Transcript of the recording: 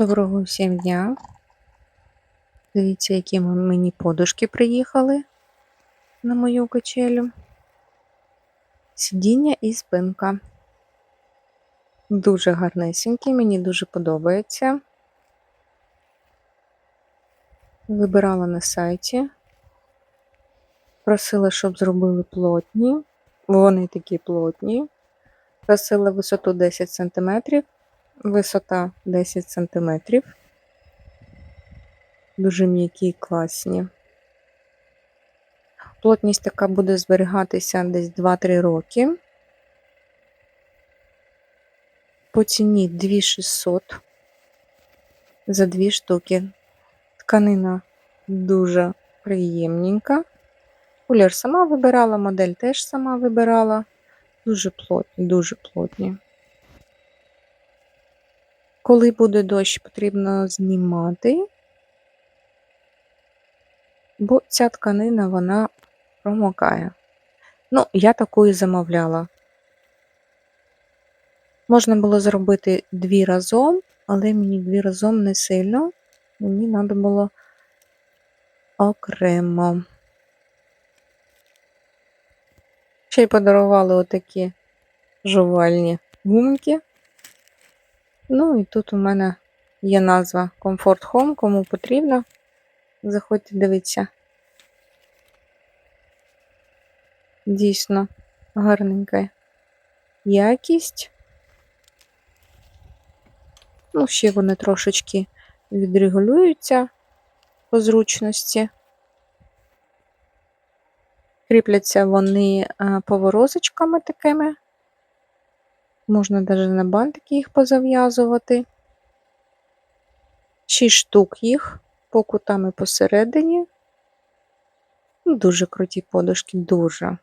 Доброго всім дня. Дивіться, які мені подушки приїхали на мою качелю. Сидіння і спинка. Дуже гарнесенькі, мені дуже подобається. Вибирала на сайті. Просила, щоб зробили плотні. Вони такі плотні. Просила висоту 10 см, висота 10 см. Дуже м'які і класні. Плотність така буде зберігатися десь 2-3 роки. По ціні 2600 за дві штуки. Тканина дуже приємненька. Кулір сама вибирала, модель теж сама вибирала. Дуже плотні, дуже плотні. Коли буде дощ, потрібно знімати, бо ця тканина вона промокає. Ну, я таку і замовляла. Можна було зробити дві разом, але мені дві разом не сильно. Мені треба було окремо. Ще й подарували отакі жувальні гумки. Ну і тут у мене є назва Comfort Home, кому потрібно. Заходьте, дивіться. Дійсно гарненька якість. Ну, ще вони трошечки відрегулюються по зручності. Кріпляться вони е, поворозочками такими. Можна навіть на бантики їх позав'язувати. Шість штук їх по кутам посередині. Ну, Дуже круті подушки, дуже.